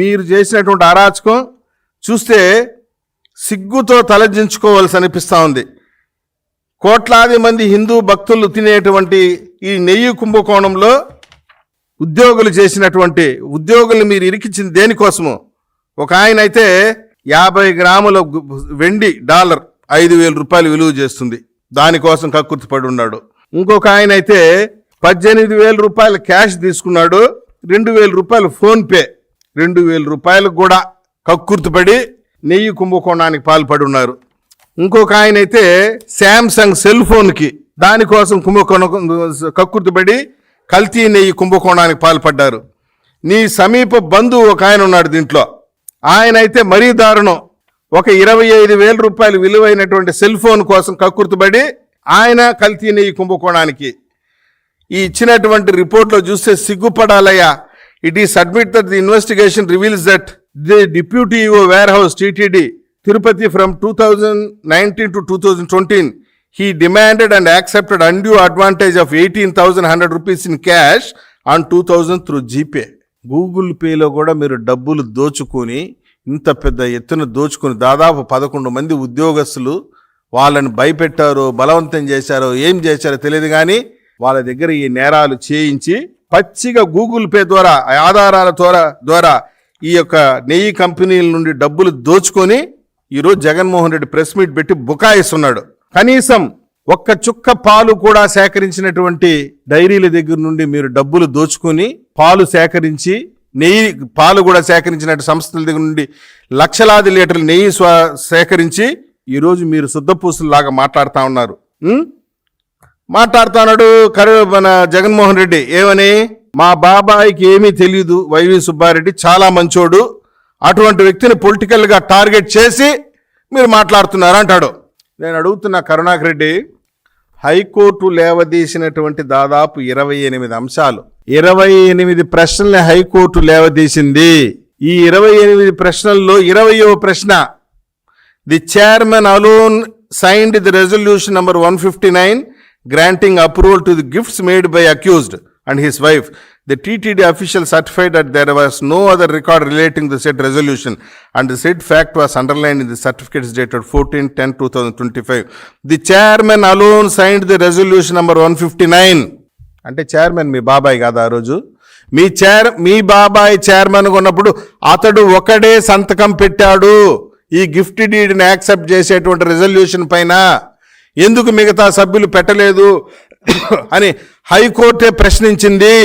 మీరు చేసినటువంటి అరాచకం చూస్తే సిగ్గుతో తలదించుకోవాల్సి అనిపిస్తూ ఉంది. కోట్లాది మంది హిందూ భక్తులు తినేటువంటి ఈ నెయ్యి కుంభకోణంలో ఉద్యోగులు చేసినటువంటి ఉద్యోగులు మీరు ఇరికించింది దేనికోసము? ఒక ఆయన అయితే యాభై గ్రాముల వెండి డాలర్ ఐదు వేల రూపాయలు విలువ చేస్తుంది. దానికోసం కక్కుర్తిపడి ఉన్నాడు. ఇంకొక ఆయన అయితే పద్దెనిమిది వేల రూపాయలు క్యాష్ తీసుకున్నాడు. రెండు వేల రూపాయలు ఫోన్పే రెండు వేల రూపాయలకు కూడా కక్కుర్తిపడి నెయ్యి కుంభకోణానికి పాల్పడి ఉన్నారు. ఇంకొక ఆయన అయితే శాంసంగ్ సెల్ ఫోన్కి దానికోసం కుంభకోణం కక్కుర్తిపడి కల్తీ నెయ్యి కుంభకోణానికి పాల్పడ్డారు. నీ సమీప బంధువు ఒక ఆయన ఉన్నాడు దీంట్లో. ఆయన అయితే మరీ దారుణం. ఒక ఇరవై ఐదు వేల రూపాయలు విలువైనటువంటి సెల్ ఫోన్ కోసం కక్కుర్తిపడి ఆయన కల్తీ నెయ్యి కుంభకోణానికి. ఈ ఇచ్చినటువంటి రిపోర్ట్లో చూస్తే సిగ్గుపడాలయ్యా. It is admit that the investigation reveals that the deputy EO warehouse TTD Tirupati from two thousand nineteen to two thousand twenty he demanded and accepted undue advantage of eighteen thousand hundred rupees in cash on two thousand through GPay Google పేలో కూడా మీరు డబ్బులు దోచుకొని ఇంత పెద్ద ఎత్తున దోచుకొని దాదాపు పదకొండు మంది ఉద్యోగస్తులు వాళ్ళని భయపెట్టారో బలవంతం చేశారో ఏం చేశారో తెలియదు కానీ వాళ్ళ దగ్గర ఈ నేరాలు చేయించి పచ్చిగా గూగుల్ పే ద్వారా ఆధారాల ద్వారా ద్వారా ఈ యొక్క నెయ్యి కంపెనీల నుండి డబ్బులు దోచుకొని ఈరోజు జగన్మోహన్ రెడ్డి ప్రెస్ మీట్ పెట్టి బుకాయిస్తున్నాడు. కనీసం ఒక్క చుక్క పాలు కూడా సేకరించినటువంటి డైరీల దగ్గర నుండి మీరు డబ్బులు దోచుకొని పాలు సేకరించి నెయ్యి పాలు కూడా సేకరించినట్టు సంస్థల దగ్గర నుండి లక్షలాది లీటర్ల నెయ్యి సేకరించి ఈరోజు మీరు శుద్ధపూసుల్లాగా మాట్లాడుతూ ఉన్నారు. మాట్లాడుతున్నాడు కరు మన జగన్మోహన్ రెడ్డి. ఏమని? మా బాబాయికి ఏమీ తెలియదు వైవి సుబ్బారెడ్డి చాలా మంచోడు. అటువంటి వ్యక్తిని పొలిటికల్గా టార్గెట్ చేసి మీరు మాట్లాడుతున్నారు అంటాడు. నేను అడుగుతున్న కరుణాకర్ రెడ్డి హైకోర్టు లేవదీసినటువంటి దాదాపు ఇరవై ఎనిమిది అంశాలు. ఇరవై ఎనిమిది ప్రశ్నల్ని హైకోర్టు లేవదీసింది. ఈ ఇరవై ఎనిమిది ప్రశ్నల్లో ఇరవయో ప్రశ్న the chairman alone signed the resolution number 159 granting approval to the gifts made by accused and his wife. The TTD official certified that there was no other record relating the said resolution and the said fact was underlined in the certificates dated 14-10-2025. The chairman alone signed the resolution number 159. అంటే chairman మీ బాబాయ్ కాదా ఆ రోజు మీ chair మీ బాబాయ్ chairman ఉన్నప్పుడు అతడు ఒకడే సంతకం పెట్టాడు ఈ గిఫ్ట్ డీడ్ని యాక్సెప్ట్ చేసేటువంటి రెజల్యూషన్ పైన ఎందుకు మిగతా సభ్యులు పెట్టలేదు అని హైకోర్టే ప్రశ్నించింది?